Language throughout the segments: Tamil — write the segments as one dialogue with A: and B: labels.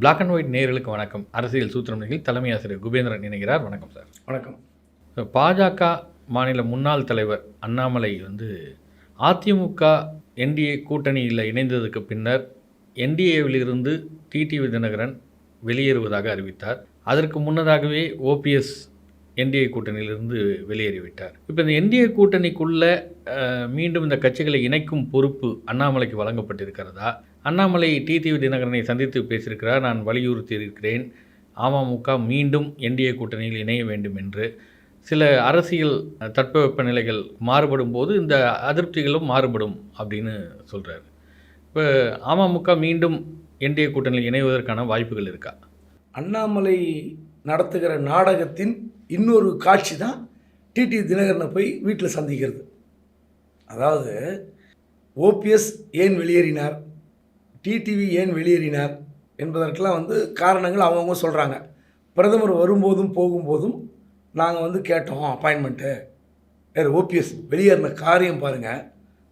A: பிளாக் அண்ட் ஒயிட் நேயர்களுக்கு வணக்கம். அரசியல் சூத்திரம் நிகழ்ச்சி தலைமை ஆசிரியர் குபேந்திரன் இணைகிறார். வணக்கம் சார்.
B: வணக்கம்.
A: பாஜக மாநில முன்னாள் தலைவர் அண்ணாமலை வந்து அதிமுக என்டிஏ கூட்டணியில் இணைந்ததுக்கு பின்னர் என்டிஏவிலிருந்து டிடிவி தினகரன் வெளியேறுவதாக அறிவித்தார். அதற்கு முன்னதாகவே ஓபிஎஸ் என்டிஏ கூட்டணியிலிருந்து வெளியேறிவிட்டார். இப்போ இந்த என்டிஏ கூட்டணிக்குள்ளே மீண்டும் இந்த கட்சிகளை இணைக்கும் பொறுப்பு அண்ணாமலைக்கு வழங்கப்பட்டிருக்கிறதா? அண்ணாமலை டிடிவி தினகரனை சந்தித்து பேசியிருக்கிறார். நான் வலியுறுத்தி இருக்கிறேன் அமமுக மீண்டும் என்டிஏ கூட்டணியில் இணைய வேண்டும் என்று. சில அரசியல் தட்பவெப்ப நிலைகள் மாறுபடும் போது இந்த அதிருப்திகளும் மாறுபடும் அப்படின்னு சொல்கிறார் இப்போ அமமுக மீண்டும் என்டிஏ கூட்டணியில் இணைவதற்கான வாய்ப்புகள் இருக்கா?
B: அண்ணாமலை நடத்துகிற நாடகத்தின் இன்னொரு காட்சி தான் டிடி தினகரனை போய் வீட்டில் சந்திக்கிறது. அதாவது ஓபிஎஸ் ஏன் வெளியேறினார்? டிடிவி ஏன் வெளியேறினார் என்பதற்கெல்லாம் வந்து காரணங்கள் அவங்கவுங்க சொல்கிறாங்க பிரதமர் வரும்போதும் போகும்போதும் நாங்கள் வந்து கேட்டோம் அப்பாயின்மெண்ட்டு வேறு ஓபிஎஸ் வெளியேறின காரியம் பாருங்கள்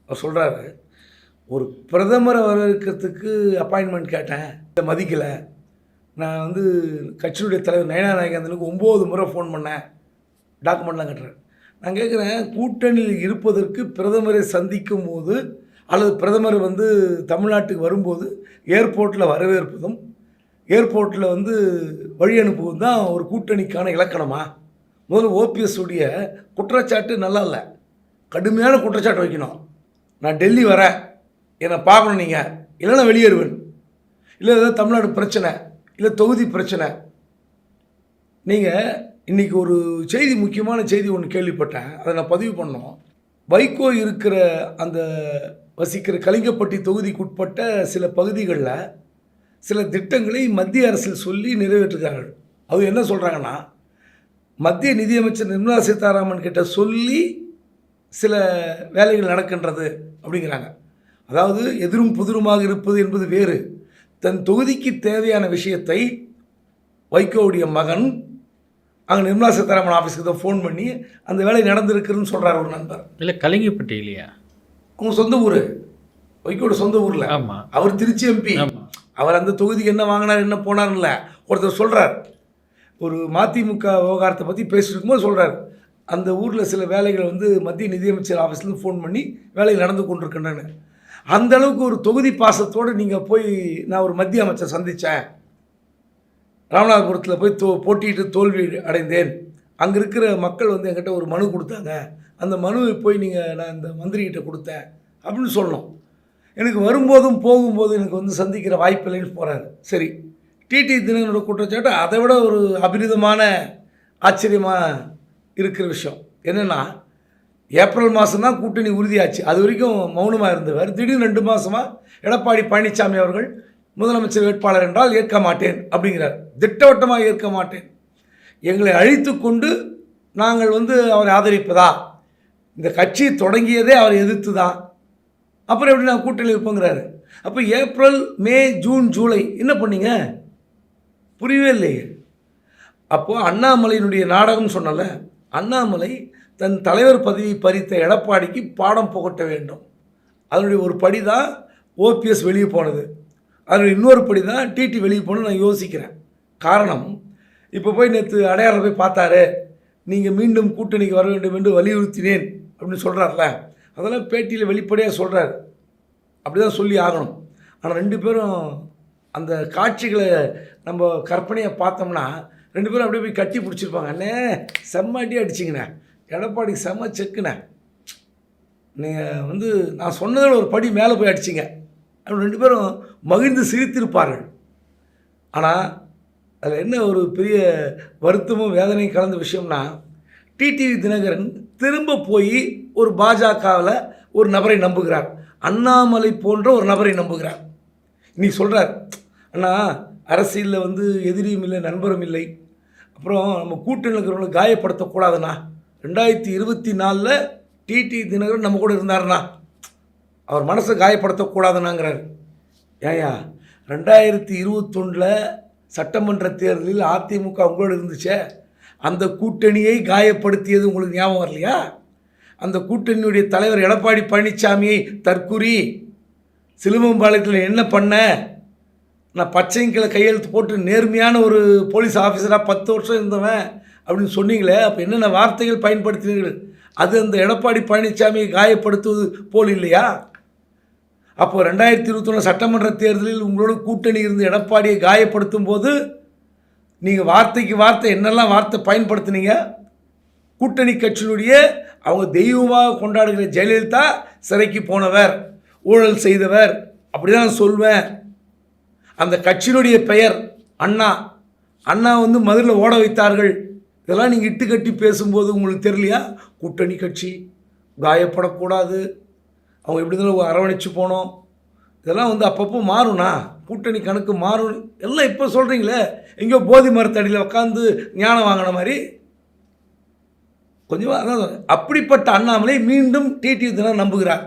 B: அவர் சொல்கிறாரு ஒரு பிரதமரை வரவேற்கிறதுக்கு அப்பாயின்மெண்ட் கேட்டேன். இதை மதிக்கலை. நான் வந்து கட்சியினுடைய தலைவர் நயனா நாயகந்தனுக்கு ஒம்பது முறை ஃபோன் பண்ணேன். டாக்குமெண்ட்லாம் கட்டுறேன். நான் கேட்குறேன் கூட்டணியில் இருப்பதற்கு பிரதமரை சந்திக்கும் போது அல்லது பிரதமர் வந்து தமிழ்நாட்டுக்கு வரும்போது ஏர்போர்ட்டில் வரவேற்பதும் ஏர்போர்ட்டில் வந்து வழி அனுப்புவதும் தான் ஒரு கூட்டணிக்கான இலக்கணமா? முதல்ல ஓபிஎஸ் உடைய குற்றச்சாட்டு நல்லா இல்லை. கடுமையான குற்றச்சாட்டு வைக்கணும். நான் டெல்லி வரேன். என்னை பார்க்கணும் நீங்கள் இல்லைன்னா வெளியேறுவேன். இல்லை ஏதாவது தமிழ்நாடு பிரச்சனை. இல்லை தொகுதி பிரச்சனை. நீங்கள் இன்றைக்கி ஒரு செய்தி முக்கியமான செய்தி ஒன்று கேள்விப்பட்டேன். அதை நான் பதிவு பண்ணோம் வைகோ இருக்கிற அந்த வசிக்கிற கலிங்கப்பட்டி தொகுதிக்குட்பட்ட சில பகுதிகளில் சில திட்டங்களை மத்திய அரசில் சொல்லி நிறைவேற்றுகிறார்கள் அவங்க என்ன சொல்கிறாங்கன்னா மத்திய நிதியமைச்சர் நிர்மலா சீதாராமன் கிட்ட சொல்லி சில வேலைகள் நடக்கின்றது அப்படிங்கிறாங்க. அதாவது எதிரும் புதிருமாக இருப்பது என்பது வேறு. தன் தொகுதிக்கு தேவையான விஷயத்தை வைகோவுடைய மகன் அங்கே நிர்மலா சீதாராமன் ஆஃபீஸுக்கு தான் ஃபோன் பண்ணி அந்த வேலை நடந்திருக்குன்னு சொல்கிறார் ஒரு நண்பர்.
A: இல்லை கலிங்கப்பட்டி இல்லையா
B: அவங்க சொந்த ஊர். வைகோட சொந்த ஊரில்.
A: ஆமாம்
B: அவர் திருச்சி எம்பி. அவர் அந்த தொகுதிக்கு என்ன வாங்கினார் என்ன போனார்ல ஒருத்தர் சொல்கிறார் ஒரு மதிமுக விவகாரத்தை பற்றி பேசிட்டு போது சொல்கிறார் அந்த ஊரில் சில வேலைகள் வந்து மத்திய நிதியமைச்சர் ஆஃபீஸ்லேருந்து ஃபோன் பண்ணி வேலைகள் நடந்து கொண்டிருக்கின்றன. அந்த அளவுக்கு ஒரு தொகுதி பாசத்தோடு நீங்கள் போய் நான் ஒரு மத்திய அமைச்சர் சந்தித்தேன் ராமநாதபுரத்தில் போய் தோ போட்டியிட்டு தோல்வி அடைந்தேன். அங்கே இருக்கிற மக்கள் வந்து என்கிட்ட ஒரு மனு கொடுத்தாங்க. அந்த மனுவை போய் நீங்கள் நான் இந்த மந்திரிகிட்ட கொடுத்தேன் அப்படின்னு சொல்லணும். எனக்கு வரும்போதும் போகும்போதும் எனக்கு வந்து சந்திக்கிற வாய்ப்பில்லைன்னு போகிறாரு சரி. டிடி தினகரனோட குற்றச்சாட்டு அதை விட ஒரு அபரிதமான ஆச்சரியமாக இருக்கிற விஷயம். என்னென்னா ஏப்ரல் மாதம் தான் கூட்டணி உறுதியாச்சு. அது வரைக்கும் மௌனமாக இருந்தவர். திடீர்னு ரெண்டு மாதமாக எடப்பாடி பழனிசாமி அவர்கள் முதலமைச்சர் வேட்பாளர் என்றால் ஏற்க மாட்டேன் அப்படிங்கிறார். திட்டவட்டமாக ஏற்க மாட்டேன். எங்களை அழித்து கொண்டு நாங்கள் வந்து அவரை ஆதரிப்பதா? இந்த கட்சி தொடங்கியதே அவரை எதிர்த்து தான் அப்புறம் எப்படி நான் கூட்டணியில் இருப்போங்கிறாரு அப்போ ஏப்ரல் மே ஜூன் ஜூலை என்ன பண்ணீங்க? புரியவே இல்லையே. அப்போது அண்ணாமலையினுடைய நாடகம் சொன்னல அண்ணாமலை தன் தலைவர் பதவி பறித்த எடப்பாடிக்கு பாடம் புகட்ட வேண்டும். அதனுடைய ஒரு படி தான் ஓபிஎஸ் வெளியே போனது. அதனுடைய இன்னொரு படி தான் டிடி வெளியே போகணும்னு நான் யோசிக்கிறேன். காரணம் இப்போ போய் நேற்று அடையாளம் போய் பார்த்தாரு. நீங்கள் மீண்டும் கூட்டணிக்கு வர வேண்டும் என்று வலியுறுத்தினேன் அப்படின்னு சொல்கிறார்ல அதெல்லாம் பேட்டியில் வெளிப்படையாக சொல்கிறார் அப்படி தான் சொல்லி ஆகணும். ஆனால் ரெண்டு பேரும் அந்த காட்சிகளை நம்ம கற்பனையை பார்த்தோம்னா ரெண்டு பேரும் அப்படியே போய் கட்டி பிடிச்சிருப்பாங்க. அண்ணே செம்ம அடி அடிச்சிங்கண்ணே. எடப்பாடி செம்ம செக்குண்ணே. நீங்கள் வந்து நான் சொன்னதில் ஒரு படி மேலே போய் அடிச்சிங்க. அப்படி ரெண்டு பேரும் மகிழ்ந்து சிரித்திருப்பார்கள். ஆனால் அதில் என்ன ஒரு பெரிய வருத்தமும் வேதனையும் கலந்த விஷயம்னா டிடிவி தினகரன் திரும்ப போய் ஒரு பாஜகவில் ஒரு நபரை நம்புகிறார். அண்ணாமலை போன்ற ஒரு நபரை நம்புகிறார். நீ சொல்கிறார் அண்ணா அரசியலில் வந்து எதிரியும் இல்லை நண்பரும் இல்லை. அப்புறம் நம்ம கூட்டணியில் இருக்கிறவங்களை காயப்படுத்தக்கூடாதுண்ணா. ரெண்டாயிரத்தி இருபத்தி நாலில் டிடி தினகரன் நம்ம கூட இருந்தார்ண்ணா. அவர் மனசை காயப்படுத்தக்கூடாதுண்ணாங்கிறார் ஏயா ரெண்டாயிரத்தி இருபத்தொன்னில் சட்டமன்ற தேர்தலில் அதிமுக உங்களோடு இருந்துச்சே? அந்த கூட்டணியை காயப்படுத்தியது உங்களுக்கு ஞாபகம் வரலையா? அந்த கூட்டணியுடைய தலைவர் எடப்பாடி பழனிசாமியை தற்குறி சிலுவம்பாளையத்தில் என்ன பண்ண? நான் பச்சைங்களை கையெழுத்து போட்டு நேர்மையான ஒரு போலீஸ் ஆஃபீஸராக பத்து வருஷம் இருந்தவன் அப்படின்னு சொன்னீங்களே அப்போ என்னென்ன வார்த்தைகள் பயன்படுத்தினீர்கள்? அது அந்த எடப்பாடி பழனிசாமியை காயப்படுத்துவது போல் இல்லையா? அப்போ ரெண்டாயிரத்தி இருபத்தொன்று சட்டமன்ற தேர்தலில் உங்களோட கூட்டணி இருந்து எடப்பாடியை காயப்படுத்தும் போது நீங்கள் வார்த்தைக்கு வார்த்தை என்னெல்லாம் வார்த்தை பயன்படுத்துனீங்க? கூட்டணி கட்சியினுடைய அவங்க தெய்வமாக கொண்டாடுகிற ஜெயலலிதா சிறைக்கு போனவர் ஊழல் செய்தவர் அப்படி தான் சொல்வேன். அந்த கட்சியினுடைய பெயர் அண்ணா. அண்ணா வந்து மதுரில் ஓட வைத்தார்கள். இதெல்லாம் நீங்கள் இட்டு கட்டி பேசும்போது உங்களுக்கு தெரியலையா? கூட்டணி கட்சி காயப்படக்கூடாது. அவங்க எப்படி இருந்தாலும் அரவணைச்சு போனோம். இதெல்லாம் வந்து அப்பப்போ மாறும்ண்ணா. கூட்டணி கணக்கு மாறும். எல்லாம் இப்போ சொல்கிறீங்களே எங்கேயோ போதி மரத்தடியில் உட்காந்து ஞானம் வாங்கின மாதிரி. கொஞ்சமாக அதான் அப்படிப்பட்ட அண்ணாமலை மீண்டும் டிடி தினம் நம்புகிறார்.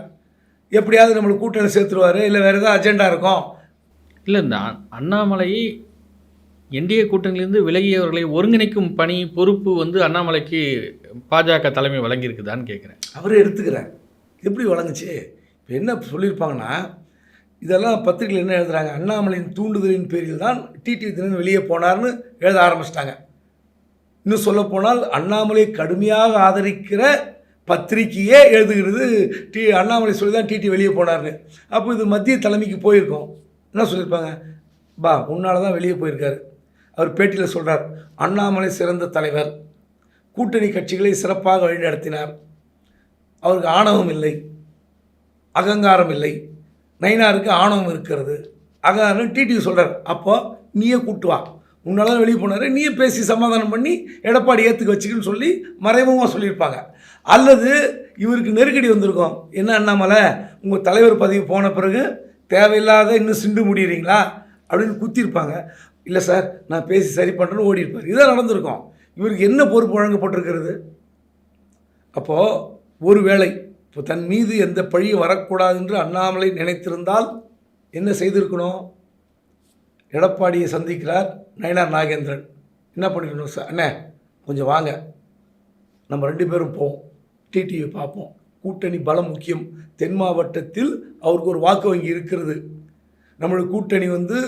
B: எப்படியாவது நம்மளுக்கு கூட்டணி சேர்த்துருவார் இல்லை வேறு ஏதாவது அஜெண்டா இருக்கும்.
A: இல்லை இந்த அண்ணாமலை என்டிஏ கூட்டணியிலிருந்து விலகியவர்களை ஒருங்கிணைக்கும் பணி பொறுப்பு வந்து அண்ணாமலைக்கு பாஜக தலைமை வழங்கியிருக்குதான்னு கேட்குறேன்
B: அவரே எடுத்துக்கிறார். எப்படி வழங்குச்சு? இப்போ என்ன சொல்லியிருப்பாங்கன்னா இதெல்லாம் பத்திரிகையில் என்ன எழுதுறாங்க? அண்ணாமலையின் தூண்டுதலின் பேரில் தான் டிடிவி தினன் வெளியே போனார்னு எழுத ஆரம்பிச்சிட்டாங்க. இன்னும் சொல்லப்போனால் அண்ணாமலை கடுமையாக ஆதரிக்கிற பத்திரிக்கையே எழுதுகிறது டி அண்ணாமலை சொல்லி தான் டிடி வெளியே போனார்னு. அப்போ இது மத்திய தலைமைக்கு போயிருக்கோம். என்ன சொல்லியிருப்பாங்க? பா உன்னால் தான் வெளியே போயிருக்காரு. அவர் பேட்டியில் சொல்கிறார் அண்ணாமலை சிறந்த தலைவர். கூட்டணி கட்சிகளை சிறப்பாக வழிநடத்தினார். அவருக்கு ஆணவம் இல்லை அகங்காரம் இல்லை. நயினாருக்கு ஆணவம் இருக்கிறது. அகங்காரம் டிடிவி சொல்கிறார் அப்போ நீயே கூட்டு வா. உன்னால வெளியே போனார். நீயே பேசி சமாதானம் பண்ணி எடப்பாடி ஏற்றுக்க வச்சுக்கன்னு சொல்லி மறைமுகமாக சொல்லியிருப்பாங்க. அல்லது இவருக்கு நெருக்கடி வந்திருக்கும். என்ன அண்ணாமலை? உங்கள் தலைவர் பதவி போன பிறகு தேவையில்லாத இன்னும் சிண்டு முடியறீங்களா? அப்படின்னு குத்திருப்பாங்க. இல்லை சார் நான் பேசி சரி பண்ணுறேன்னு ஓடி இருப்பார் இதான் நடந்திருக்கும். இவருக்கு என்ன பொறுப்பு வழங்கப்பட்டிருக்கிறது? அப்போது ஒருவேளை இப்போ தன் மீது எந்த பழியும் வரக்கூடாது என்று அண்ணாமலை நினைத்திருந்தால் என்ன செய்திருக்கணும்? எடப்பாடியை சந்திக்கிறார் நயனார் நாகேந்திரன். என்ன பண்ணிக்கணும் சார் அண்ணே கொஞ்சம் வாங்க. நம்ம ரெண்டு பேரும் போவோம். டிடிவி பார்ப்போம். கூட்டணி பலம் முக்கியம். தென் மாவட்டத்தில் அவருக்கு ஒரு வாக்கு வங்கி இருக்கிறது. நம்மளுடைய கூட்டணி வந்து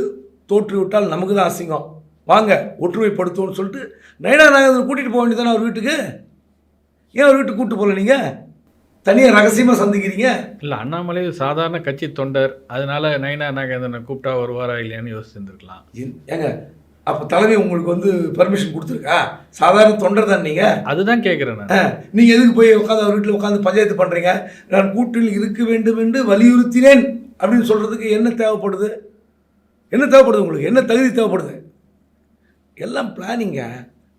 B: தோற்றுவிட்டால் நமக்கு தான் அசிங்கம். வாங்க ஒற்றுமைப்படுத்துவோம்னு சொல்லிட்டு நயனார் நாகேந்திரன் கூட்டிகிட்டு போக வேண்டியதானே அவர் வீட்டுக்கு? ஏன் அவர் வீட்டுக்கு கூப்பிட்டு போகல நீங்கள் தனியாக ரகசியமாக சந்திக்கிறீங்க?
A: இல்லை அண்ணாமலை சாதாரண கட்சி தொண்டர். அதனால நயனா நாகேந்திரனை கூப்பிட்டா வருவாரா இல்லையான்னு யோசிச்சிருந்துருக்கலாம்.
B: ஏங்க அப்போ தலைமை உங்களுக்கு வந்து பர்மிஷன் கொடுத்துருக்கா? சாதாரண தொண்டர் தான் நீங்கள்
A: அதுதான் கேட்குறேன் நான்.
B: நீங்கள் எதுக்கு போய் உட்காந்து அவர் வீட்டில் உட்காந்து பஞ்சாயத்து பண்ணுறீங்க நான் கூட்டில் இருக்க வேண்டும் என்று வலியுறுத்தினேன் அப்படின்னு சொல்கிறதுக்கு என்ன தேவைப்படுது? என்ன தேவைப்படுது உங்களுக்கு? என்ன தகுதி தேவைப்படுது? எல்லாம் பிளானிங்க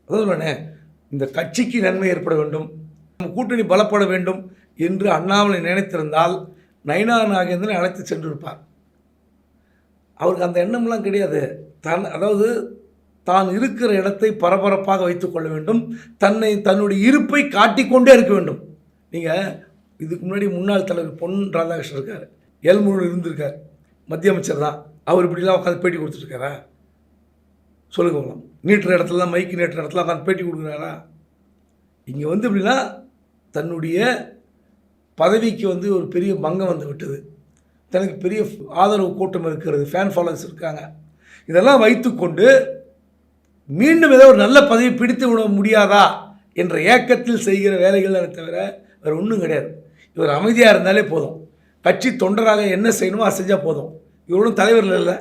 B: அதான் இந்த கட்சிக்கு நன்மை ஏற்பட வேண்டும். கூட்டணி பலப்பட வேண்டும் என்று அண்ணாமலை நினைத்திருந்தால் நயனா நாகேந்திரன் அழைத்து சென்றிருப்பார். அவருக்கு அந்த எண்ணம்லாம் கிடையாது. தன் அதாவது தான் இருக்கிற இடத்தை பரபரப்பாக வைத்துக்கொள்ள வேண்டும். தன்னை தன்னுடைய இருப்பை காட்டிக்கொண்டே இருக்க வேண்டும். நீங்கள் இதுக்கு முன்னாடி முன்னாள் தலைவர் பொன் ராதாகிருஷ்ணன் இருக்கார். எல்முருகன் இருந்திருக்கார். மத்திய அமைச்சர் தான். அவர் இப்படிலாம் உட்காந்து பேட்டி கொடுத்துருக்காரா சொல்லுங்க போகலாம் நீட்டுற இடத்துல மைக்கு நீட்டுற இடத்துல உட்காந்து பேட்டி கொடுக்குறாரா? இங்கே வந்து எப்படின்னா தன்னுடைய பதவிக்கு வந்து ஒரு பெரிய பங்கம் வந்து விட்டது. தனக்கு பெரிய ஆதரவு கூட்டம் இருக்கிறது ஃபேன் ஃபாலோவர்ஸ் இருக்காங்க. இதெல்லாம் வைத்துக்கொண்டு மீண்டும் ஏதோ ஒரு நல்ல பதவி பிடித்து விட முடியாதா என்ற ஏக்கத்தில் செய்கிற வேலைகள் தானே தவிர வேறு ஒன்றும் கிடையாது. இவர் அமைதியாக இருந்தாலே போதும். கட்சி தொண்டராக என்ன செய்யணுமோ அதை செஞ்சால் போதும். இவர் ஒன்றும் இல்லை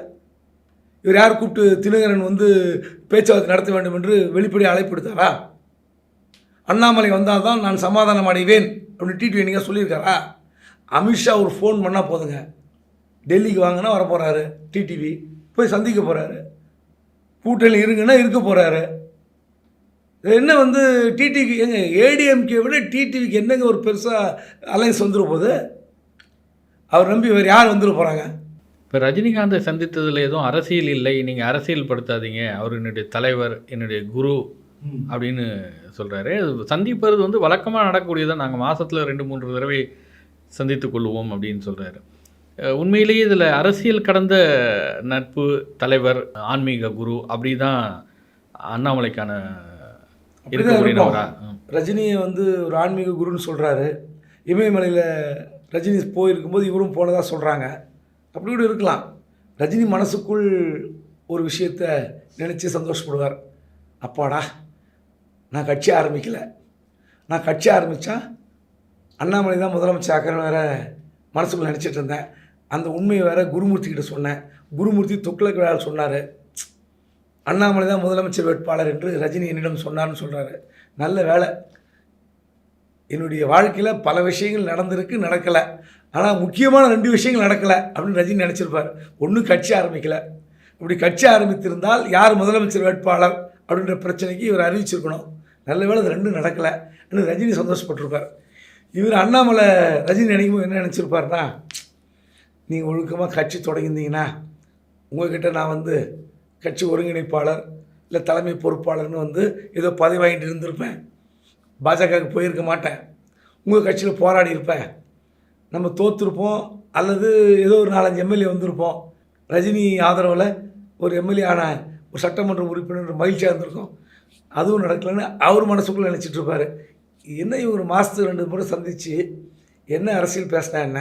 B: இவர் யார் கூப்பிட்டு தினகரன் வந்து பேச்சுவார்த்தை நடத்த வேண்டும் என்று வெளிப்படை அழைப்படுத்தாரா அண்ணாமலை வந்தால் தான் நான் சமாதானம் அடைவேன் அப்படின்னு டிடிவி நீங்கள் சொல்லியிருக்காரா? அமித்ஷா ஒரு ஃபோன் பண்ணால் போதுங்க. டெல்லிக்கு வாங்கினா வர போகிறாரு டிடிவி போய் சந்திக்க போகிறாரு கூட்டணி இருக்குன்னா இருக்க போகிறாரு என்ன வந்து டிடிவி எங்க ஏடிஎம்கே விட டிடிவிக்கு என்னங்க ஒரு பெருசாக அலைன்ஸ் வந்துட போகுது? அவர் நம்பி வேறு யார் வந்துட போகிறாங்க
A: இப்போ ரஜினிகாந்தை சந்தித்ததில் எதுவும் அரசியல் இல்லை. நீங்கள் அரசியல் படுத்தாதீங்க அவர் என்னுடைய தலைவர் என்னுடைய குரு அப்படின்னு சொல்கிறாரு சந்திப்பது வந்து வழக்கமாக நடக்கக்கூடியதான் நாங்கள் மாதத்தில் ரெண்டு மூன்று தடவை சந்தித்து கொள்வோம் அப்படின்னு சொல்கிறாரு உண்மையிலேயே இதில் அரசியல் கடந்த நட்பு தலைவர் ஆன்மீக குரு அப்படி தான் அண்ணாமலைக்கான
B: ரஜினியை வந்து ஒரு ஆன்மீக குருன்னு சொல்கிறாரு இமயமலையில் ரஜினி போயிருக்கும்போது இவரும் போனதாக சொல்கிறாங்க அப்படி கூட இருக்கலாம். ரஜினி மனசுக்குள் ஒரு விஷயத்த நினச்சி சந்தோஷப்படுவார். அப்பாடா நான் கட்சி ஆரம்பிக்கல. நான் கட்சி ஆரம்பித்தா அண்ணாமலை தான் முதலமைச்சர் ஆக்கிறேன் வேற மனசுக்குள்ளே நினச்சிட்டு இருந்தேன். அந்த உண்மையை வேற குருமூர்த்தி கிட்ட சொன்னேன். குருமூர்த்தி துக்ளக் விழாவில் சொன்னார். அண்ணாமலை தான் முதலமைச்சர் வேட்பாளர் என்று ரஜினி என்னிடம் சொன்னார்னு சொல்கிறாரு நல்ல வேலை என்னுடைய வாழ்க்கையில் பல விஷயங்கள் நடந்திருக்கு நடக்கலை. ஆனால் முக்கியமான ரெண்டு விஷயங்கள் நடக்கலை அப்படின்னு ரஜினி நினச்சிருப்பார். ஒன்றும் கட்சி ஆரம்பிக்கலை. இப்படி கட்சி ஆரம்பித்திருந்தால் யார் முதலமைச்சர் வேட்பாளர் அப்படின்ற பிரச்சனைக்கு இவர் அறிவிச்சிருக்கணும். நல்ல வேளை அது ரெண்டும் நடக்கலை. அப்படின்னு ரஜினி சந்தோஷப்பட்டிருப்பார். இவர் அண்ணாமலை ரஜினி நினைக்கும் என்ன நினச்சிருப்பார்னா நீங்கள் ஒழுக்கமாக கட்சி தொடங்கியிருந்தீங்கன்னா உங்கள்கிட்ட நான் வந்து கட்சி ஒருங்கிணைப்பாளர் இல்லை தலைமை பொறுப்பாளர்னு வந்து ஏதோ பதவி வாங்கிட்டு இருந்திருப்பேன். பாஜகவுக்கு போயிருக்க மாட்டேன். உங்கள் கட்சியில் போராடி இருப்பேன். நம்ம தோற்றுருப்போம் அல்லது ஏதோ ஒரு நாலஞ்சு எம்எல்ஏ வந்திருப்போம். ரஜினி ஆதரவில் ஒரு எம்எல்ஏ ஆன ஒரு சட்டமன்ற உறுப்பினர் மகிழ்ச்சியாக இருந்திருக்கும். அதுவும் நடக்கலைன்னு அவர் மனசுக்குள்ளே நினச்சிட்டு இருப்பார் என்ன இவர் மாதத்துக்கு ரெண்டு முறை சந்தித்து என்ன அரசியல் பேசினா என்ன?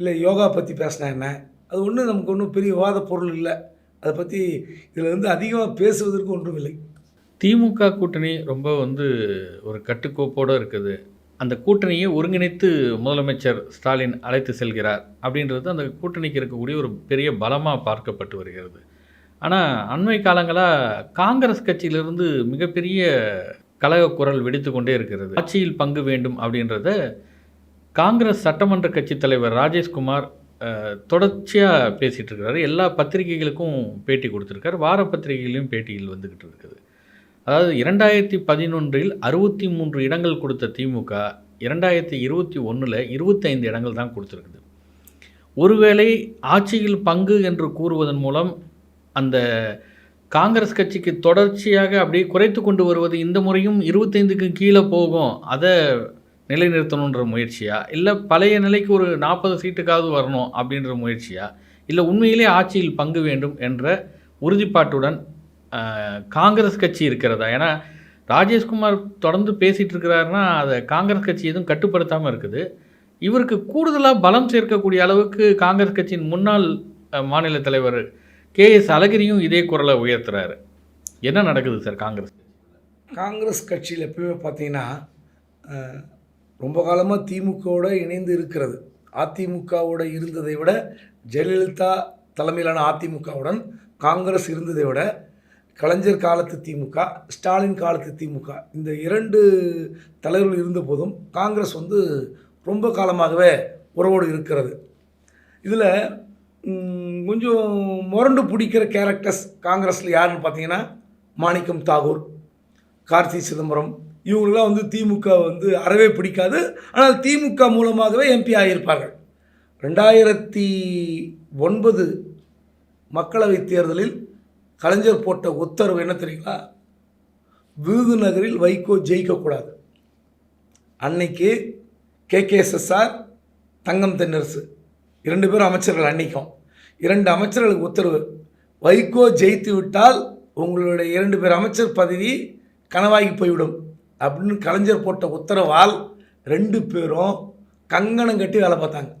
B: இல்லை யோகா பற்றி பேசினா என்ன? அது ஒன்றும் நமக்கு ஒன்றும் பெரிய விவாத பொருள் இல்லை. அதை பற்றி இதில் வந்து அதிகமாக பேசுவதற்கு ஒன்றும் இல்லை.
A: திமுக கூட்டணி ரொம்ப வந்து ஒரு கட்டுக்கோப்போடு இருக்குது. அந்த கூட்டணியை ஒருங்கிணைத்து முதலமைச்சர் ஸ்டாலின் அழைத்து செல்கிறார் அப்படின்றது அந்த கூட்டணிக்கு இருக்கக்கூடிய ஒரு பெரிய பலமாக பார்க்கப்பட்டு வருகிறது. ஆனால் அண்மை காலங்களாக காங்கிரஸ் கட்சியிலிருந்து மிகப்பெரிய கலக குரல் வெடித்து கொண்டே இருக்கிறது. ஆட்சியில் பங்கு வேண்டும் அப்படின்றத காங்கிரஸ் சட்டமன்ற கட்சி தலைவர் ராஜேஷ்குமார் தொடர்ச்சியாக பேசிகிட்டு இருக்கிறாரு எல்லா பத்திரிகைகளுக்கும் பேட்டி கொடுத்துருக்காரு. வார பத்திரிகைகளையும் பேட்டியில் வந்துக்கிட்டு இருக்குது. அதாவது இரண்டாயிரத்தி பதினொன்றில் அறுபத்தி மூன்று இடங்கள் கொடுத்த திமுக இரண்டாயிரத்தி இருபத்தி ஒன்றில் இருபத்தைந்து இடங்கள் தான் கொடுத்துருக்குது. ஒருவேளை ஆட்சியில் பங்கு என்று கூறுவதன் மூலம் அந்த காங்கிரஸ் கட்சிக்கு தொடர்ச்சியாக அப்படியே குறைத்து கொண்டு வருவது இந்த முறையும் இருபத்தைந்துக்கு கீழே போகும். அதை நிலைநிறுத்தணுன்ற முயற்சியா? இல்லை பழைய நிலைக்கு ஒரு நாற்பது சீட்டுக்காவது வரணும் அப்படின்ற முயற்சியா? இல்லை உண்மையிலே ஆட்சியில் பங்கு வேண்டும் என்ற உறுதிப்பாட்டுடன் காங்கிரஸ் கட்சி இருக்கிறதா? ஏன்னா ராஜேஷ்குமார் தொடர்ந்து பேசிகிட்டு இருக்கிறாருன்னா அதை காங்கிரஸ் கட்சி எதுவும் கட்டுப்படுத்தாமல் இருக்குது. இவருக்கு கூடுதலாக பலம் சேர்க்கக்கூடிய அளவுக்கு காங்கிரஸ் கட்சியின் முன்னாள் மாநில தலைவர் கே எஸ் அழகிரியும் இதே குரலை உயர்த்துறாரு. என்ன நடக்குது சார் காங்கிரஸ்
B: காங்கிரஸ் கட்சியில் எப்பயுமே பார்த்தீங்கன்னா ரொம்ப காலமாக திமுகவோடு இணைந்து இருக்கிறது. அதிமுகவோட இருந்ததை விட ஜெயலலிதா தலைமையிலான அதிமுகவுடன் காங்கிரஸ் இருந்ததை விட கலைஞர் காலத்து திமுக ஸ்டாலின் காலத்து திமுக இந்த இரண்டு தலைவர்கள் இருந்த போதும் காங்கிரஸ் வந்து ரொம்ப காலமாகவே உறவோடு இருக்கிறது. இதில் கொஞ்சம் முரண்டு பிடிக்கிற கேரக்டர்ஸ் காங்கிரஸில் யாருன்னு பார்த்தீங்கன்னா மாணிக்கம் தாகூர் கார்த்தி சிதம்பரம். இவங்களாம் வந்து திமுக வந்து அறவே பிடிக்காது. ஆனால் திமுக மூலமாகவே எம்பி ஆகியிருப்பார்கள். ரெண்டாயிரத்தி ஒன்பது மக்களவை தேர்தலில் கலைஞர் போட்ட உத்தரவு என்ன தெரியுங்களா? விருதுநகரில் வைகோ ஜெயிக்கக்கூடாது. அன்னைக்கு கேகேஎஸ்எஸ்ஆர் தங்கம் தென்னரசு. இரண்டு பேரும் அமைச்சர்கள் அன்னைக்கும். இரண்டு அமைச்சர்களுக்கு உத்தரவு. வைகோ ஜெயித்து விட்டால் உங்களுடைய இரண்டு பேர் அமைச்சர் பதவி கனவாகி போய்விடும். அப்படின்னு கலைஞர் போட்ட உத்தரவால் ரெண்டு பேரும் கங்கணம் கட்டி வேலை பார்த்தாங்க.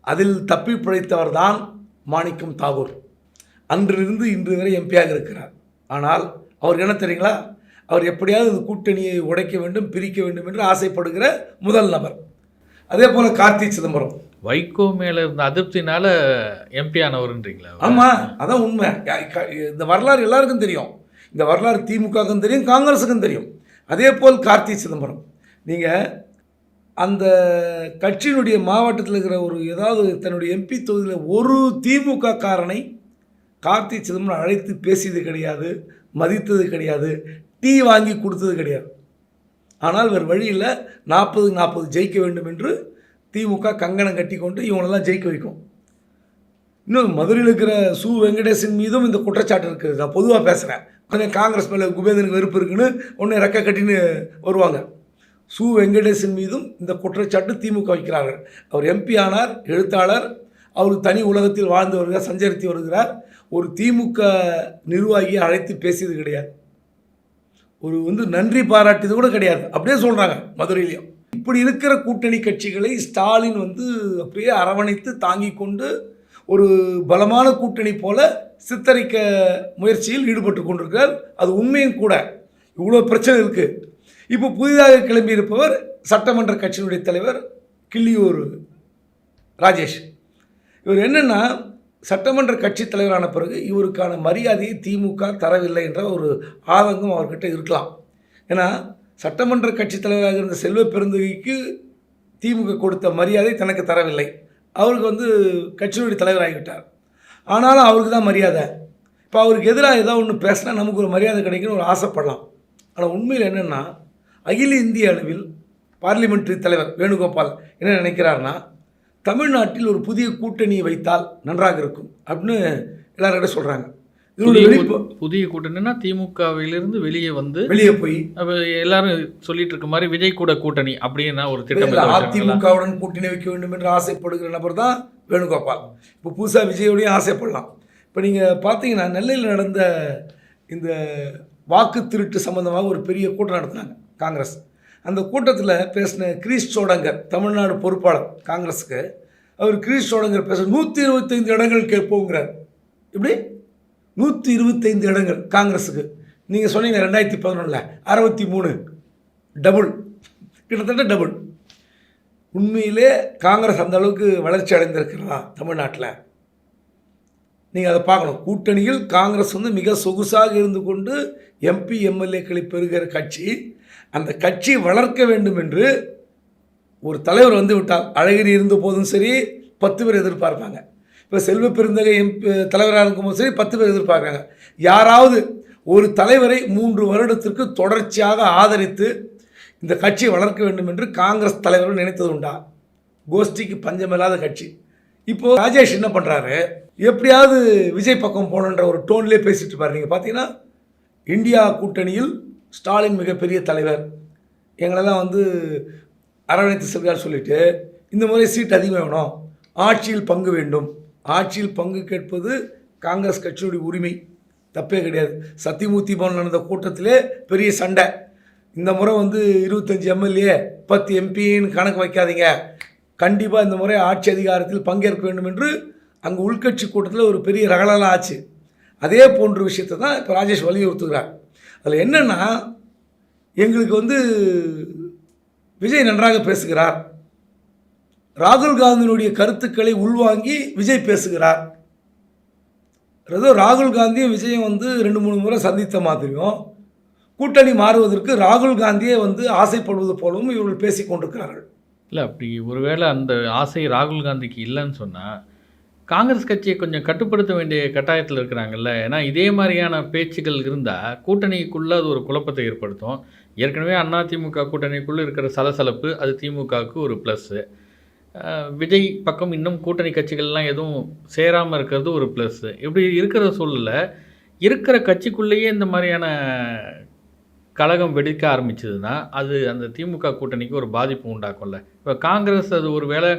B: அதில் தப்பி பிழைத்தவர் தான் மாணிக்கம் தாகூர். அன்றிலிருந்து இன்று வரை எம்பியாக இருக்கிறார். ஆனால் அவர் என்ன தெரியுங்களா? அவர் எப்படியாவது இந்த கூட்டணியை உடைக்க வேண்டும் பிரிக்க வேண்டும் என்று ஆசைப்படுகிற முதல் நபர். அதே போல் கார்த்தி சிதம்பரம்.
A: வைகோ மேலே இருந்த அதிருப்தினால எம்பி ஆனவருன்றீங்களா
B: ஆமாம் அதான் உண்மை. க- இந்த வரலாறு எல்லாருக்கும் தெரியும். இந்த வரலாறு திமுகவுக்கும் தெரியும் காங்கிரஸுக்கும் தெரியும். அதே போல் கார்த்தி சிதம்பரம். நீங்கள் அந்த கட்சியினுடைய மாவட்டத்தில் இருக்கிற ஒரு ஏதாவது தன்னுடைய எம்பி தொகுதியில் ஒரு திமுக காரனை கார்த்தி சிதம்பரம் அழைத்து பேசியது கிடையாது மதித்தது கிடையாது டீ வாங்கி கொடுத்தது கிடையாது. ஆனால் வேறு வழியில் நாற்பது நாற்பது ஜெயிக்க வேண்டும் என்று திமுக கங்கணம் கட்டி கொண்டு இவங்களெல்லாம் ஜெயிக்க வைக்கும். இன்னும் மதுரையில் இருக்கிற சு. வெங்கடேசன் மீதும் இந்த குற்றச்சாட்டு இருக்குது. நான் பொதுவாக பேசுகிறேன் உடனே காங்கிரஸ் மேலே குபேந்தனுக்கு வெறுப்பு இருக்குன்னு உடனே ரெக்க கட்டின்னு வருவாங்க. சு. வெங்கடேசன் மீதும் இந்த குற்றச்சாட்டு திமுக வைக்கிறார்கள். அவர் எம்பி ஆனார் எழுத்தாளர் அவர் தனி உலகத்தில் வாழ்ந்து வருகிறார் சஞ்சரித்து வருகிறார். ஒரு திமுக நிர்வாகியை அழைத்து பேசியது கிடையாது. ஒரு வந்து நன்றி பாராட்டியது கூட கிடையாது. அப்படியே சொல்கிறாங்க மதுரையிலையும். இப்படி இருக்கிற கூட்டணி கட்சிகளை ஸ்டாலின் வந்து அப்படியே அரவணைத்து தாங்கி கொண்டு ஒரு பலமான கூட்டணி போல சித்தரிக்க முயற்சியில் ஈடுபட்டு கொண்டிருக்கிறார். அது உண்மையும் கூட. இவ்வளோ பிரச்சனை இருக்குது இப்போ புதிதாக கிளம்பியிருப்பவர் சட்டமன்ற கட்சியினுடைய தலைவர் கிள்ளியூர் ராஜேஷ். இவர் என்னென்னா சட்டமன்ற கட்சி தலைவரான பிறகு இவருக்கான மரியாதையை திமுக தரவில்லை என்ற ஒரு ஆதங்கம் அவர்கிட்ட இருக்கலாம். ஏன்னா சட்டமன்ற கட்சி தலைவராக இருந்த செல்வ பெருந்தகைக்கு திமுக கொடுத்த மரியாதை தனக்கு தரவில்லை. அவருக்கு வந்து கட்சியினுடைய தலைவராகிவிட்டார். ஆனாலும் அவருக்கு தான் மரியாதை. இப்போ அவருக்கு எதிராக ஏதாவது ஒன்று பேசினா நமக்கு ஒரு மரியாதை கிடைக்குன்னு ஒரு ஆசைப்படலாம். ஆனால் உண்மையில் என்னென்னா அகில இந்திய அளவில் பார்லிமெண்ட்ரி தலைவர் வேணுகோபால் என்ன நினைக்கிறாருன்னா தமிழ்நாட்டில் ஒரு புதிய கூட்டணியை வைத்தால் நன்றாக இருக்கும் அப்படின்னு எல்லார்கிட்ட சொல்கிறாங்க
A: புதிய கூட்டணினா திமுகவிலிருந்து வெளியே வந்து
B: வெளியே போய்
A: எல்லாரும் சொல்லிட்டு இருக்க மாதிரி விஜய் கூட கூட்டணி அப்படின்னா ஒரு திட்டம்?
B: அதிமுகவுடன் கூட்டணி வைக்க வேண்டும் என்று ஆசைப்படுகிற நபர் தான் வேணுகோபால். இப்போ புதுசாக விஜயோடையும் ஆசைப்படலாம். இப்போ நீங்கள் பார்த்தீங்கன்னா நெல்லையில் நடந்த இந்த வாக்கு திருட்டு சம்பந்தமாக ஒரு பெரிய கூட்டம் நடத்தினாங்க காங்கிரஸ். அந்த கூட்டத்தில் பேசின கிரீஷ் சோடங்கர் தமிழ்நாடு பொறுப்பாளர் காங்கிரஸுக்கு அவர் கிரீஷ் சோடங்கர் பேச நூற்றி இருபத்தைந்து இடங்கள் கேட்போங்கிறார். இப்படி நூற்றி இருபத்தைந்து இடங்கள் காங்கிரஸுக்கு. நீங்கள் சொன்னீங்க ரெண்டாயிரத்தி பதினொன்றில் அறுபத்தி மூணு. டபுள். கிட்டத்தட்ட டபுள். உண்மையிலே காங்கிரஸ் அந்த அளவுக்கு வளர்ச்சி அடைந்திருக்கிறதா தமிழ்நாட்டில்? நீங்கள் அதை பார்க்கணும். கூட்டணியில் காங்கிரஸ் வந்து மிக சொகுசாக இருந்து கொண்டு எம்பி எம்எல்ஏக்களை பெறுகிற கட்சி. அந்த கட்சி வளர்க்க வேண்டும் என்று ஒரு தலைவர் வந்து விட்டால் அழகிரி இருந்த போதும் சரி பத்து பேர் எதிர்பார்ப்பாங்க. இப்போ செல்வ பெருந்தகை எம்பி தலைவராக இருக்கும்போது சரி பத்து பேர் எதிர்பார்க்குறாங்க. யாராவது ஒரு தலைவரை மூன்று வருடத்திற்கு தொடர்ச்சியாக ஆதரித்து இந்த கட்சியை வளர்க்க வேண்டும் என்று காங்கிரஸ் தலைவர்கள் நினைத்தது உண்டா? கோஷ்டிக்கு பஞ்சமில்லாத கட்சி. இப்போது ராஜேஷ் என்ன பண்ணுறாரு எப்படியாவது விஜய் பக்கம் போகணுன்ற ஒரு டோன்லேயே பேசிட்டு இருப்பார். நீங்கள் பார்த்தீங்கன்னா இந்தியா கூட்டணியில் ஸ்டாலின் மிகப்பெரிய தலைவர். எங்களெல்லாம் வந்து அரவணைத்து செல்கிறார் சொல்லிட்டு இந்த முறை சீட் அதிகம் வேணும். ஆட்சியில் பங்கு வேண்டும். ஆட்சியில் பங்கு கேட்பது காங்கிரஸ் கட்சியுடைய உரிமை. தப்பே கிடையாது. சத்தியமூர்த்தி பவன் நடந்த கூட்டத்திலே பெரிய சண்டை. இந்த முறை வந்து இருபத்தஞ்சி எம்எல்ஏ பத்து எம்பின்னு கணக்கு வைக்காதீங்க. கண்டிப்பாக இந்த முறை ஆட்சி அதிகாரத்தில் பங்கேற்க வேண்டும் என்று அங்கே உள்கட்சி கூட்டத்தில் ஒரு பெரிய ரகலலாம் ஆச்சு. அதே போன்ற விஷயத்தை தான் இப்போ ராஜேஷ் வலியுறுத்துகிறார். அதில் என்னென்னா எங்களுக்கு வந்து விஜய் நன்றாக பேசுகிறார். ராகுல் காந்தியினுடைய கருத்துக்களை உள்வாங்கி விஜய் பேசுகிறார். ஏதோ ராகுல் காந்தியும் விஜயம் வந்து ரெண்டு மூணு முறை சந்தித்த மாதிரியும் கூட்டணி மாறுவதற்கு ராகுல் காந்தியே வந்து ஆசைப்படுவது போலவும் இவர்கள் பேசிக் கொண்டிருக்கிறார்கள்.
A: இல்லை அப்படி ஒருவேளை அந்த ஆசை ராகுல் காந்திக்கு இல்லைன்னு சொன்னால் காங்கிரஸ் கட்சியை கொஞ்சம் கட்டுப்படுத்த வேண்டிய கட்டாயத்தில் இருக்கிறாங்கல்ல. ஏன்னா இதே மாதிரியான பேச்சுக்கள் இருந்தால் கூட்டணிக்குள்ளே அது ஒரு குழப்பத்தை ஏற்படுத்தும். ஏற்கனவே அதிமுக கூட்டணிக்குள்ளே இருக்கிற சலசலப்பு அது திமுகவுக்கு ஒரு ப்ளஸ்ஸு விஜய் பக்கம் இன்னும் கூட்டணி கட்சிகள்லாம் எதுவும் சேராமல் இருக்கிறது ஒரு ப்ளஸ்ஸு இப்படி இருக்கிற சூழலில் இருக்கிற கட்சிக்குள்ளேயே இந்த மாதிரியான கழகம் வெடிக்க ஆரம்பிச்சதுன்னா அது அந்த திமுக கூட்டணிக்கு ஒரு பாதிப்பு உண்டாக்கும்ல. இப்போ காங்கிரஸ் அது ஒரு வேளை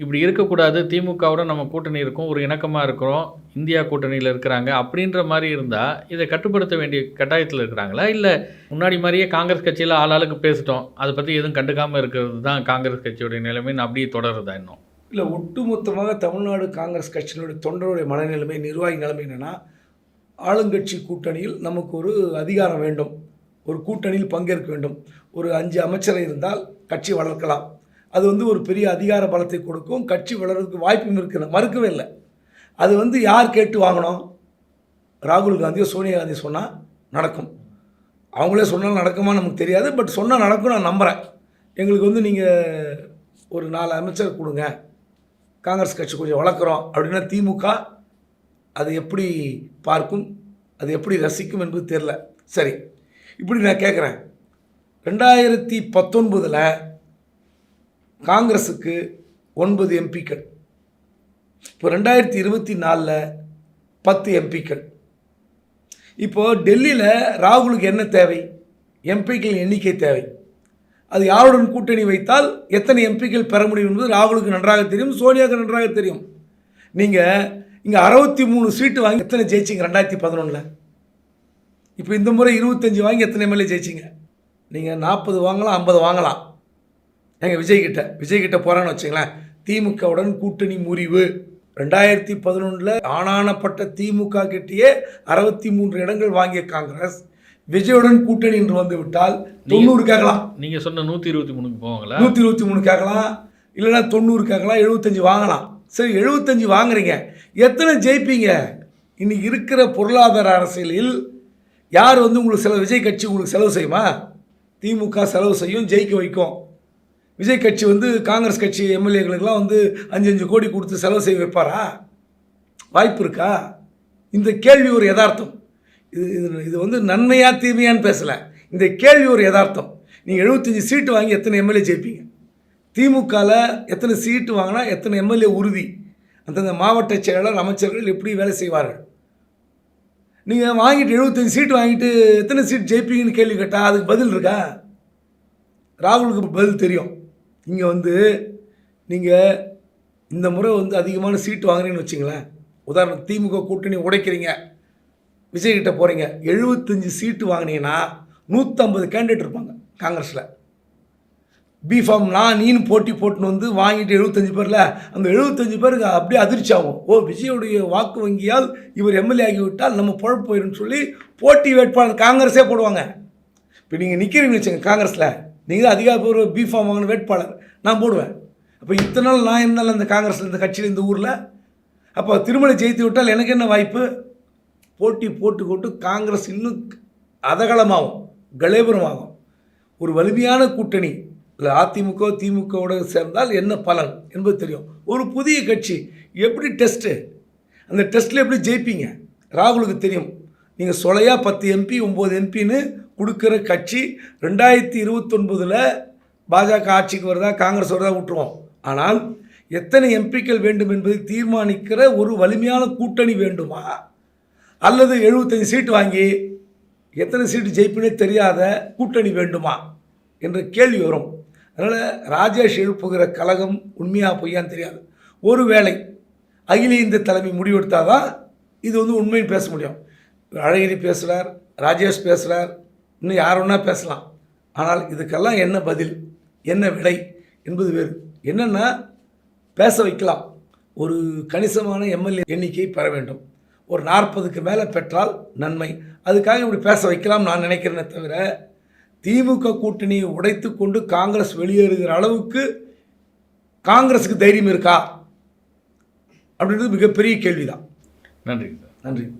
A: இப்படி இருக்கக்கூடாது. திமுகவோட நம்ம கூட்டணி இருக்கும். ஒரு இணக்கமாக இருக்கிறோம். இந்தியா கூட்டணியில் இருக்கிறாங்க. அப்படின்ற மாதிரி இருந்தால் இதை கட்டுப்படுத்த வேண்டிய கட்டாயத்தில் இருக்கிறாங்களா? இல்லை முன்னாடி மாதிரியே காங்கிரஸ் கட்சியில் ஆளாளுக்கு பேசிட்டோம். அதை பற்றி எதுவும் கண்டுக்காமல் இருக்கிறது தான் காங்கிரஸ் கட்சியோடைய நிலைமைன்னு அப்படியே தொடருதா இன்னும்?
B: இல்லை ஒட்டுமொத்தமாக தமிழ்நாடு காங்கிரஸ் கட்சியினுடைய தொண்டருடைய மனநிலைமை நிர்வாகி நிலைமை என்னென்னா ஆளுங்கட்சி கூட்டணியில் நமக்கு ஒரு அதிகாரம் வேண்டும். ஒரு கூட்டணியில் பங்கேற்க வேண்டும். ஒரு அஞ்சு அமைச்சரை இருந்தால் கட்சி வளர்க்கலாம். அது வந்து ஒரு பெரிய அதிகார பலத்தை கொடுக்கும். கட்சி வளர்றதுக்கு வாய்ப்பும் இருக்குது மறுக்கவே இல்லை. அது வந்து யார் கேட்டு வாங்கணும் ராகுல் காந்தியோ சோனியா காந்தி சொன்னால் நடக்கும். அவங்களே சொன்னாலும் நடக்குமா நமக்கு தெரியாது. பட் சொன்னால் நடக்கும் நான் நம்புகிறேன் எங்களுக்கு வந்து நீங்கள் ஒரு நாலு அமைச்சர் கொடுங்க. காங்கிரஸ் கட்சி கொஞ்சம் வளர்க்குறோம். அப்படின்னா திமுக அது எப்படி பார்க்கும்? அது எப்படி ரசிக்கும் என்பது தெரில சரி. இப்படி நான் கேட்குறேன். ரெண்டாயிரத்தி பத்தொன்பதில் காங்கிரஸுக்கு ஒன்பது எம்பிக்கள். இப்போ ரெண்டாயிரத்தி இருபத்தி நாலில் பத்து எம்பிக்கள். இப்போது டெல்லியில் ராகுலுக்கு என்ன தேவை? எம்பிக்கள் எண்ணிக்கை தேவை. அது யாருடன் கூட்டணி வைத்தால் எத்தனை எம்பிக்கள் பெற முடியும் என்பது ராகுலுக்கு நன்றாக தெரியும் சோனியாவுக்கு நன்றாக தெரியும். நீங்கள் இங்கே அறுபத்தி மூணு சீட்டு வாங்கி எத்தனை ஜெயிச்சிங்க ரெண்டாயிரத்தி பதினொன்றில் இப்போ இந்த முறை இருபத்தஞ்சி வாங்கி எத்தனை எம்எல்ஏ ஜெயிச்சிங்க? நீங்கள் நாற்பது வாங்கலாம் ஐம்பது வாங்கலாம். எங்கள் விஜய் கிட்ட விஜய் கிட்ட போகிறான்னு வச்சுங்களேன். திமுகவுடன் கூட்டணி முறிவு. ரெண்டாயிரத்தி பதினொன்றில் ஆனானப்பட்ட திமுக கிட்டேயே அறுபத்தி மூன்று இடங்கள் வாங்கிய காங்கிரஸ். விஜயுடன் கூட்டணி என்று வந்து விட்டால் தொண்ணூறு கேட்கலாம்.
A: நீங்கள் சொன்ன நூற்றி இருபத்தி மூணுக்கு போவாங்களா?
B: நூற்றி இருபத்தி மூணு கேட்கலாம். இல்லைன்னா தொண்ணூறு கேட்கலாம் எழுபத்தஞ்சு வாங்கலாம். சரி எழுபத்தஞ்சு வாங்குறீங்க. எத்தனை ஜெயிப்பீங்க? இன்னைக்கு இருக்கிற பொருளாதார அரசியலில் யார் வந்து உங்களுக்கு செலவு விஜய் கட்சி உங்களுக்கு செலவு செய்யுமா? திமுக செலவு செய்யும் ஜெயிக்க வைக்கும். விஜய் கட்சி வந்து காங்கிரஸ் கட்சி எம்எல்ஏகளுக்கெல்லாம் வந்து அஞ்சு அஞ்சு கோடி கொடுத்து செலவு செய்ய வைப்பாரா? வாய்ப்பு இருக்கா? இந்த கேள்வி ஒரு யதார்த்தம். இது இது இது வந்து நன்மையாக தீமையான்னு பேசலை. இந்த கேள்வி ஒரு யதார்த்தம். நீங்கள் எழுபத்தஞ்சி சீட்டு வாங்கி எத்தனை எம்எல்ஏ ஜெயிப்பீங்க? திமுகவில் எத்தனை சீட்டு வாங்கினா எத்தனை எம்எல்ஏ உறுதி? அந்தந்த மாவட்ட செயலாளர் அமைச்சர்கள் எப்படி வேலை செய்வார்கள்? நீங்கள் வாங்கிட்டு எழுபத்தஞ்சு சீட்டு வாங்கிட்டு எத்தனை சீட் ஜெயிப்பீங்கன்னு கேள்வி கேட்டால் அதுக்கு பதில் இருக்கா? ராகுலுக்கு பதில் தெரியும். இங்கே வந்து நீங்கள் இந்த முறை வந்து அதிகமான சீட்டு வாங்குறீங்கன்னு வச்சுங்களேன். உதாரணம் திமுக கூட்டணி உடைக்கிறீங்க. விஜய்கிட்ட போகிறீங்க எழுபத்தஞ்சு சீட்டு வாங்கினீங்கன்னா நூற்றம்பது கேண்டிடேட் இருப்பாங்க காங்கிரஸில். பிஃபார்ம் நான் நீனு போட்டி போட்டுன்னு வந்து வாங்கிட்டு எழுபத்தஞ்சு பேரில் அந்த எழுபத்தஞ்சு பேருக்கு அப்படியே அதிர்ச்சி ஆகும். ஓ விஜயோடைய வாக்கு வங்கியால் இவர் எம்எல்ஏ ஆகிவிட்டால் நம்ம பொழப்பு போயிடும்னு சொல்லி போட்டி வேட்பாளர் காங்கிரஸே போடுவாங்க. இப்போ நீங்கள் நிற்கிறீங்கன்னு வச்சுங்க காங்கிரஸில். நீங்கள் தான் அதிகாரப்பூர்வ பிஃபார்ம் வாங்கின வேட்பாளர். நான் போடுவேன். அப்போ இத்தனை நாள் நான் இருந்தாலும் இந்த காங்கிரஸில் இந்த கட்சியில் இந்த ஊரில்? அப்போ திருமலை ஜெயித்து விட்டால் எனக்கு என்ன வாய்ப்பு? போட்டி போட்டு போட்டு காங்கிரஸ் இன்னும் அதகலமாகும் கலேபுரமாகும். ஒரு வலிமையான கூட்டணி இல்லை அதிமுக திமுகவோட சேர்ந்தால் என்ன பலன் என்பது தெரியும். ஒரு புதிய கட்சி எப்படி டெஸ்ட்டு அந்த டெஸ்ட்டில் எப்படி ஜெயிப்பீங்க? ராகுலுக்கு தெரியும். நீங்கள் சொலையா பத்து எம்பி ஒம்பது எம்பின்னு கொடுக்குற கட்சி ரெண்டாயிரத்தி இருபத்தொன்பதில் பாஜக ஆட்சிக்கு வருதா காங்கிரஸ் வருதா விட்டுருவோம். ஆனால் எத்தனை எம்பிக்கள் வேண்டும் என்பதை தீர்மானிக்கிற ஒரு வலிமையான கூட்டணி வேண்டுமா? அல்லது எழுபத்தஞ்சு சீட்டு வாங்கி எத்தனை சீட்டு ஜெயிப்புனே தெரியாத கூட்டணி வேண்டுமா? என்ற கேள்வி வரும். அதனால் ராஜேஷ் எழுப்புகிற கழகம் உண்மையாக பொய்யான்னு தெரியாது. ஒருவேளை அகில இந்திய தலைமை முடிவெடுத்தாதான் இது வந்து உண்மைன்னு பேச முடியும். அழகிரி பேசுகிறார் ராஜேஷ் பேசுகிறார் இன்னும் யார் வேணா பேசலாம். ஆனால் இதுக்கெல்லாம் என்ன பதில்? என்ன விடை? என்பது வேறு. என்னென்னா பேச வைக்கலாம். ஒரு கணிசமான எம்எல்ஏ எண்ணிக்கை பெற வேண்டும். ஒரு நாற்பதுக்கு மேலே பெற்றால் நன்மை. அதுக்காக இப்படி பேச வைக்கலாம் நான் நினைக்கிறேனே தவிர திமுக கூட்டணியை உடைத்து கொண்டு காங்கிரஸ் வெளியேறுகிற அளவுக்கு காங்கிரஸுக்கு தைரியம் இருக்கா? அப்படின்றது மிகப்பெரிய கேள்விதான்.
A: நன்றி
B: நன்றி.